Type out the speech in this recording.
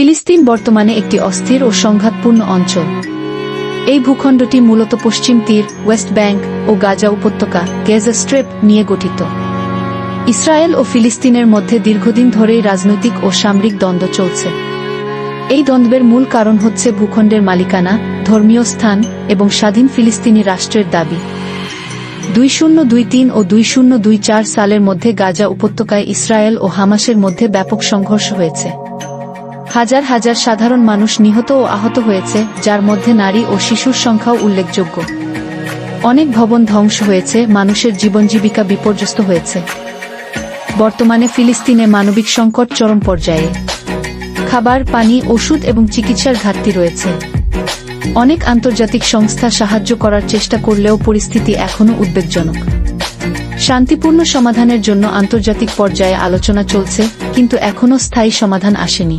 ফিলিস্তিন বর্তমানে একটি অস্থির ও সংঘাতপূর্ণ অঞ্চল। এই ভূখণ্ডটি মূলত পশ্চিম তীর, ওয়েস্ট ব্যাংক ও গাজা উপত্যকা, গেজা স্ট্রেপ নিয়ে গঠিত। ইসরায়েল ও ফিলিস্তিনের মধ্যে দীর্ঘদিন ধরেই রাজনৈতিক ও সামরিক দ্বন্দ্ব চলছে। এই দ্বন্দ্বের মূল কারণ হচ্ছে ভূখণ্ডের মালিকানা, ধর্মীয় স্থান এবং স্বাধীন ফিলিস্তিনি রাষ্ট্রের দাবি। দুই শূন্য দুই তিন ও দুই শূন্য দুই চার সালের মধ্যে গাজা উপত্যকায় ইসরায়েল ও হামাসের মধ্যে ব্যাপক সংঘর্ষ হয়েছে। হাজার হাজার সাধারণ মানুষ নিহত ও আহত হয়েছে, যার মধ্যে নারী ও শিশুর সংখ্যাও উল্লেখযোগ্য। অনেক ভবন ধ্বংস হয়েছে, মানুষের জীবন জীবিকা বিপর্যস্ত হয়েছে। বর্তমানে ফিলিস্তিনে মানবিক সংকট চরম পর্যায়ে। খাবার, পানি, ওষুধ এবং চিকিৎসার ঘাটতি রয়েছে। অনেক আন্তর্জাতিক সংস্থা সাহায্য করার চেষ্টা করলেও পরিস্থিতি এখনও উদ্বেগজনক। শান্তিপূর্ণ সমাধানের জন্য আন্তর্জাতিক পর্যায়ে আলোচনা চলছে, কিন্তু এখনও স্থায়ী সমাধান আসেনি।